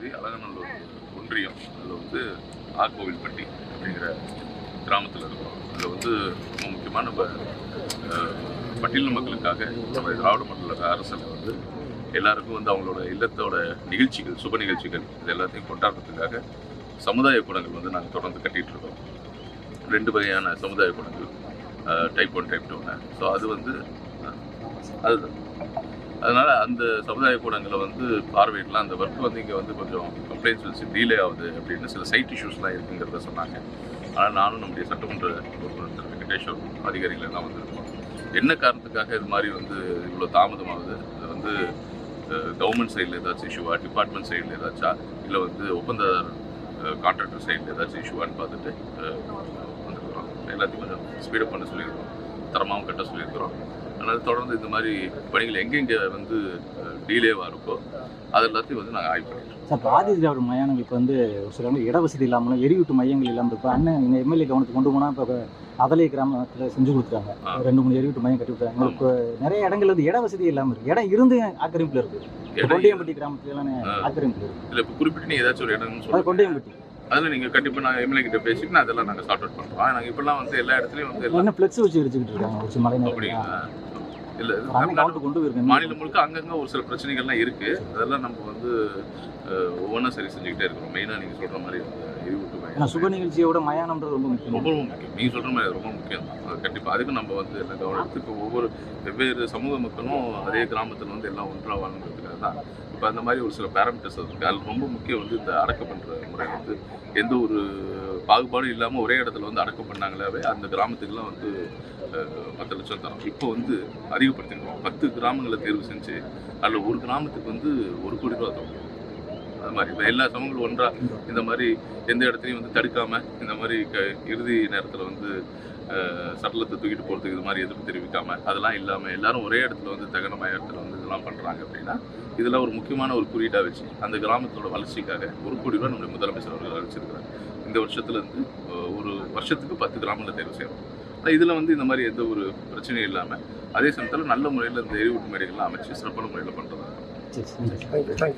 பகுதி அலங்கநல்லூர் ஒன்றியம். அதில் வந்து ஆக்கோவில்பட்டி அப்படிங்கிற கிராமத்தில் இருக்கிறோம் அதில் வந்து ரொம்ப முக்கியமான நம்ம பட்டியல் மக்களுக்காக நம்ம திராவிட மண்டல அரசில் வந்து எல்லாருக்கும் வந்து அவங்களோட இல்லத்தோட நிகழ்ச்சிகள் சுப நிகழ்ச்சிகள் இது எல்லாத்தையும் கொண்டாடுறதுக்காக சமுதாய கூடங்கள் வந்து நாங்கள் தொடர்ந்து கட்டிகிட்டு இருக்கோம். ரெண்டு வகையான சமுதாய கூடங்கள் டைப் ஒன் டைப் டூன்னு ஸோ அது வந்து அதுதான் அதனால் அந்த சமுதாய கூடங்களை வந்து பார்வையிடலாம். அந்த ஒர்க் வந்து இங்கே வந்து கொஞ்சம் கம்ப்ளைண்ட்ஸ் வச்சு டீலே ஆகுது அப்படின்னு சில சைட் இஷ்யூஸ்லாம் இருக்குங்கிறத சொன்னாங்க. ஆனால் நானும் நம்முடைய சட்டமன்ற உறுப்பினர் திரு வெங்கடேஸ்வர் அதிகாரிகளெல்லாம் வந்திருக்கோம். என்ன காரணத்துக்காக இது மாதிரி வந்து இவ்வளோ தாமதமாகுது? இது வந்து கவர்மெண்ட் சைடில் ஏதாச்சும் இஷ்யூவா டிபார்ட்மெண்ட் சைடில் ஏதாச்சா? இல்லை வந்து ஒப்பந்ததாரர் கான்ட்ராக்டர் சைடில் ஏதாச்சும் இஷ்யூவான்னு பார்த்துட்டு வந்துருக்குறோம். எல்லாத்தையும் கொஞ்சம் ஸ்பீடப் பண்ண சொல்லியிருக்கோம். தரமாகவும் கட்ட சொல்லியிருக்கிறோம். அதனால் தொடர்ந்து இந்த மாதிரி பணிகள் எங்கெங்கே வந்து டீலேவாக இருக்கோ அது எல்லாத்தையும் வந்து நாங்கள் ஆய்வு பண்ணிட்டு இருக்கோம். சார் இப்போ ஆதி திராவிட மயானங்களுக்கு வந்து ஒரு சில இடங்கள் இட வசதி இல்லாமலும் எரியூட்டு மையங்கள் இல்லாமல் இப்போ அண்ணன் இந்த எம்எல்ஏ கவனத்துக்கு கொண்டு போனால் இப்போ அதலை கிராமத்தில் செஞ்சு கொடுத்துருக்காங்க. ரெண்டு மூணு எரியூட்டு மையம் கட்டி கொடுத்தாங்க நிறைய இடங்கள் வந்து இட வசதி இல்லாமல் இருக்கு. இடம் இருந்து ஆக்கிரமிப்பில் இருக்கு. இப்போ ஏன்னா கொண்டையம்பட்டி கிராமத்துல எல்லாம் ஆ. ஆக்கிரமிப்பில் இருக்கு. இதில் இப்போ குறிப்பிட்டு ஏதாச்சும் ஒரு இடம்னு அது சொல்லுங்கள் கொண்டையம்பட்டி. அதில் நீங்கள் கண்டிப்பாக நான் எம்எல்ஏ கிட்ட பேசிட்டு நான் அதெல்லாம் நாங்கள் சார்ட் அவுட் பண்ணுறோம் நாங்கள் இப்போல்லாம் வந்து எல்லா இடத்துலையும் வந்து எல்லாம் ஃப்ளெக்ஸ் வச்சு வச்சுக்கிட்டு இருக்காங்க அப்படிங்களா? இல்லை கவனத்துக்கு கொண்டு போயிருக்கேன். மாநிலம் முழுக்க அங்கங்கே ஒரு சில பிரச்சனைகள்லாம் இருக்குது அதெல்லாம் நம்ம வந்து ஒவ்வொன்றா சரி செஞ்சுக்கிட்டே இருக்கிறோம். மெயினாக நீங்கள் சொல்கிற மாதிரி எரிவுட்டு சுப நிகழ்ச்சியோட மயானம்ன்றது ரொம்ப முக்கியம். ரொம்ப முக்கியம். நீங்கள் சொல்கிற மாதிரி அது ரொம்ப முக்கியம். தான் கண்டிப்பாக அதுக்கு நம்ம வந்து எடுத்து இப்போ ஒவ்வொரு வெவ்வேறு சமூக மக்களும் அதே கிராமத்தில் வந்து எல்லாம் ஒன்றா வாழ்ந்துருக்காங்க தான் இப்போ அந்த மாதிரி ஒரு சில பேராமீட்டர்ஸ் இருக்குது அதில் ரொம்ப முக்கியம் வந்து இந்த அடக்கம் பண்ணுற முறை வந்து எந்த ஒரு பாகுபாடும் இல்லாமல் ஒரே இடத்துல வந்து அடக்கம் பண்ணாங்களாவே அந்த கிராமத்துக்குலாம் வந்து பத்து லட்சம் தரோம். இப்போ வந்து அதிகப்படுத்திருக்கோம் பத்து கிராமங்களை தேர்வு செஞ்சு அதில் ஒரு கிராமத்துக்கு வந்து ஒரு கோடி ரூபா தரும் அது மாதிரி. இப்போ எல்லா சமூகங்களும் ஒன்றாக இந்த மாதிரி எந்த இடத்துலையும் வந்து தடுக்காமல் இந்த மாதிரி க இறுதி நேரத்தில் வந்து சடலத்தை தூக்கிட்டு போகிறதுக்கு இது மாதிரி எதிர்ப்பு தெரிவிக்காம அதெல்லாம் இல்லாமல் எல்லாரும் ஒரே இடத்துல வந்து தகனமய இடத்துல வந்து இதெல்லாம் பண்ணுறாங்க அப்படின்னா இதெல்லாம் ஒரு முக்கியமான ஒரு குறியீடாக வச்சு அந்த கிராமத்தோட வளர்ச்சிக்காக ஒரு கோடி ரூபாய் நம்முடைய முதலமைச்சர் அவர்கள் அறிவிச்சிருக்கிறார். இந்த வருஷத்துல இருந்து அஹ், ஒரு வருஷத்துக்கு பத்து கிராமங்களை தேர்வு செய்யணும். ஆனால் இதில் வந்து இந்த மாதிரி எந்த ஒரு பிரச்சனையும் இல்லாமல் அதே சமயத்தில் நல்ல முறையில் இந்த எரிவூட்டு மேடைகள்லாம் அமைச்சு சிறப்பான முறையில் பண்ணுறதா சரி